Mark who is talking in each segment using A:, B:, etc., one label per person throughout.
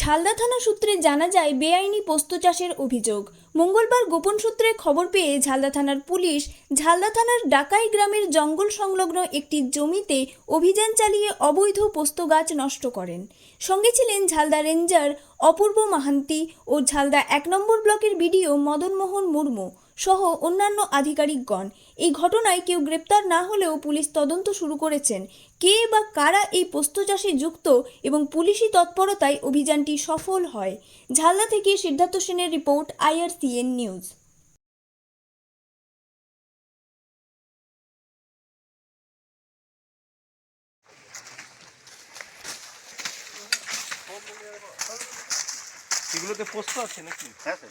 A: ঝালদা থানা সূত্রে জানা যায়, বেআইনি পোস্ত চাষের অভিযোগ। মঙ্গলবার গোপন সূত্রে খবর পেয়ে ঝালদা থানার পুলিশ ঝালদা থানার ডাকাই গ্রামের জঙ্গল সংলগ্ন একটি জমিতে অভিযান চালিয়ে অবৈধ পোস্ত গাছ নষ্ট করেন। সঙ্গে ছিলেন ঝালদা রেঞ্জার অপূর্ব মাহান্তি ও ঝালদা এক নম্বর ব্লকের বিডিও মদনমোহন মুর্মু। সহ অন্যান্য আধিকারিকগণ। এই ঘটনায় কেউ গ্রেপ্তার না হলেও পুলিশ তদন্ত শুরু করেছেন। কে বা কারা এই পোস্ত চাষে যুক্ত এবং পুলিশি তৎপরতায় অভিযানটি সফল হয়? ঝালদা থেকে সিদ্ধার্থ সেনের রিপোর্ট আইআরসিএন নিউজ।
B: এগুলোতে পোস্ত আছে নাকি?
C: হ্যাঁ স্যার।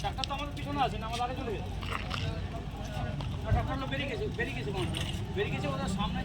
D: ট্রাক্টর তো আমাদের পিছনে আছে না আমাদের আগে চলে গেছে ট্রাক্টরগুলো বেরিয়ে গেছে বেরিয়ে গেছে বেরিয়ে গেছে ওদের সামনে